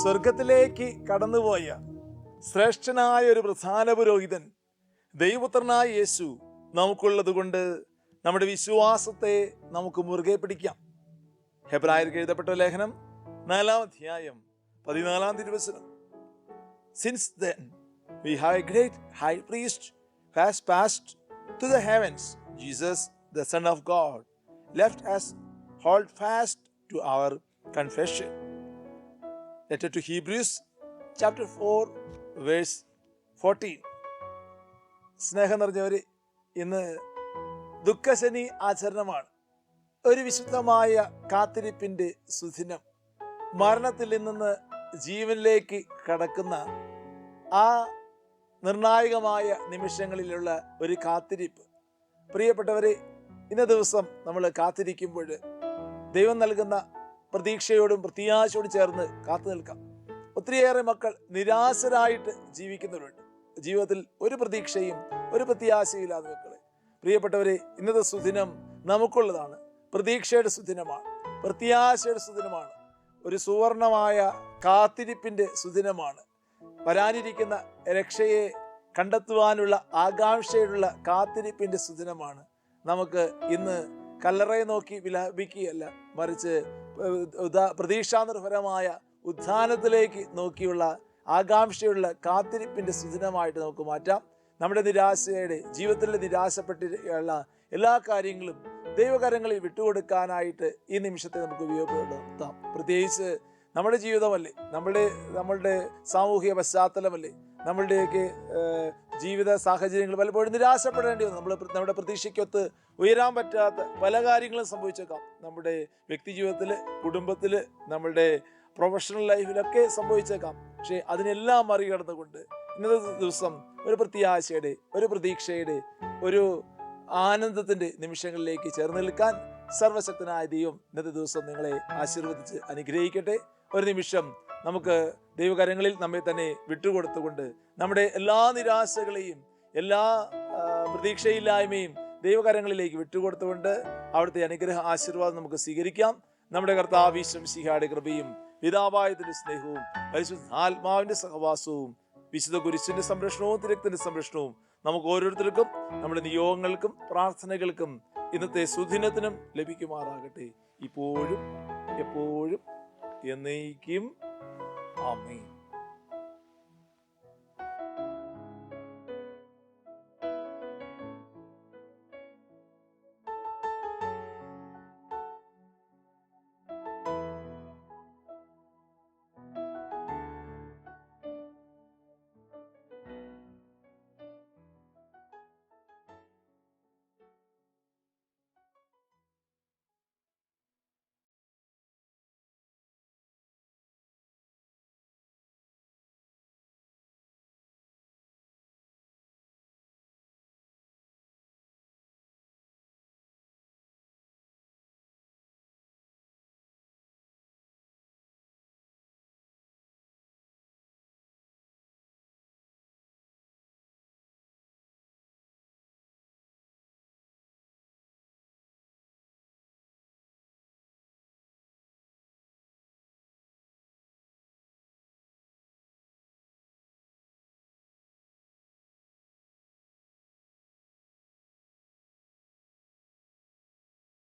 സ്വർഗത്തിലേക്ക് കടന്നുപോയ ശ്രേഷ്ഠനായ ഒരു പ്രധാന പുരോഹിതൻ ദൈവപുത്രനായ യേശു നമുക്കുള്ളത് കൊണ്ട് നമ്മുടെ വിശ്വാസത്തെ നമുക്ക് മുറുകെ പിടിക്കാം. ഹെബ്രായർക്ക് എഴുതപ്പെട്ട ലേഖനം നാലാം അധ്യായം പതിനാലാം തിരുവസനം since then we have a great high priest has passed to the heavens Jesus the son of God left us hold fast to our confession letter to Hebrews chapter four verse fourteen സ്നേഹം നിറഞ്ഞവർ ഇന്ന് ദുഃഖശനി ആചരണമാണ്. ഒരു വിശുദ്ധമായ കാത്തിരിപ്പിന്റെ സുദിനം. മരണത്തിൽ നിന്ന് ജീവനിലേക്ക് കടക്കുന്ന ആ നിർണായകമായ നിമിഷങ്ങളിലുള്ള ഒരു കാത്തിരിപ്പ്. പ്രിയപ്പെട്ടവരെ ഇന്ന ദിവസം നമ്മൾ കാത്തിരിക്കുമ്പോൾ ദൈവം നൽകുന്ന പ്രതീക്ഷയോടും പ്രത്യാശയോടും ചേർന്ന് കാത്തു നിൽക്കാം. ഒത്തിരിയേറെ മക്കൾ നിരാശരായിട്ട് ജീവിക്കുന്നവരുണ്ട്. ജീവിതത്തിൽ ഒരു പ്രതീക്ഷയും ഒരു പ്രത്യാശയും ഇല്ലാതെ മക്കളെ. പ്രിയപ്പെട്ടവരെ ഇന്നത്തെ സുദിനം നമുക്കുള്ളതാണ്. പ്രതീക്ഷയുടെ സുദിനമാണ്. പ്രത്യാശയുടെ സുദിനമാണ്. ഒരു സുവർണമായ കാത്തിരിപ്പിന്റെ സുദിനമാണ്. വരാനിരിക്കുന്ന രക്ഷയെ കണ്ടെത്തുവാനുള്ള ആകാംക്ഷയുള്ള കാത്തിരിപ്പിന്റെ സുദിനമാണ്. നമുക്ക് ഇന്ന് കല്ലറയെ നോക്കി വിലാപിക്കുകയല്ല മറിച്ച് ഉദാ പ്രതീക്ഷാനിർഭരമായ ഉത്ഥാനത്തിലേക്ക് നോക്കിയുള്ള ആകാംക്ഷയുള്ള കാത്തിരിപ്പിന്റെ സുദിനമായിട്ട് നമുക്ക് മാറ്റാം. നമ്മുടെ നിരാശയുടെ ജീവിതത്തിലെ നിരാശപ്പെട്ടുള്ള എല്ലാ കാര്യങ്ങളും ദൈവകരങ്ങളിൽ വിട്ടുകൊടുക്കാനായിട്ട് ഈ നിമിഷത്തെ നമുക്ക് ഉപയോഗപ്പെടുത്താം. പ്രത്യേകിച്ച് നമ്മുടെ ജീവിതമല്ലേ? നമ്മുടെ നമ്മളുടെ സാമൂഹിക പശ്ചാത്തലമല്ലേ? നമ്മളുടെയൊക്കെ ജീവിത സാഹചര്യങ്ങൾ പലപ്പോഴും നിരാശപ്പെടേണ്ടി വന്നു. നമ്മൾ നമ്മുടെ പ്രതീക്ഷയ്ക്കൊത്ത് ഉയരാൻ പറ്റാത്ത പല കാര്യങ്ങളും സംഭവിച്ചേക്കാം. നമ്മുടെ വ്യക്തി ജീവിതത്തിൽ കുടുംബത്തിൽ നമ്മളുടെ പ്രൊഫഷണൽ ലൈഫിലൊക്കെ സംഭവിച്ചേക്കാം. പക്ഷേ അതിനെല്ലാം മറികടന്നുകൊണ്ട് ഇന്നത്തെ ദിവസം ഒരു പ്രത്യാശയുടെ ഒരു പ്രതീക്ഷയുടെ ഒരു ആനന്ദത്തിന്റെ നിമിഷങ്ങളിലേക്ക് ചേർന്ന് നിൽക്കാൻ സർവശക്തനായ ദൈവം ഇന്നത്തെ ദിവസം നിങ്ങളെ ആശീർവദിച്ച് അനുഗ്രഹിക്കട്ടെ. ഒരു നിമിഷം നമുക്ക് ദൈവകരങ്ങളിൽ നമ്മെ തന്നെ വിട്ടുകൊടുത്തുകൊണ്ട് നമ്മുടെ എല്ലാ നിരാശകളെയും എല്ലാ പ്രതീക്ഷയില്ലായ്മയും ദൈവകരങ്ങളിലേക്ക് വിട്ടുകൊടുത്തുകൊണ്ട് അവിടുത്തെ അനുഗ്രഹ ആശീർവാദം നമുക്ക് സ്വീകരിക്കാം. നമ്മുടെ കർത്താവീശ്വം സിഹായുടെ കൃപയും പിതാവായതിന്റെ സ്നേഹവും പരിശുദ്ധ പരിശുദ്ധാത്മാവിന്റെ സഹവാസവും വിശുദ്ധ കുരിശിന്റെ സംരക്ഷണവും തിരക്തിന്റെ സംരക്ഷണവും നമുക്ക് ഓരോരുത്തർക്കും നമ്മുടെ നിയോഗങ്ങൾക്കും പ്രാർത്ഥനകൾക്കും ഇന്നത്തെ സുദിനത്തിനും ലഭിക്കുമാറാകട്ടെ. ഇപ്പോഴും എപ്പോഴും എന്നേക്കും ആമേൻ.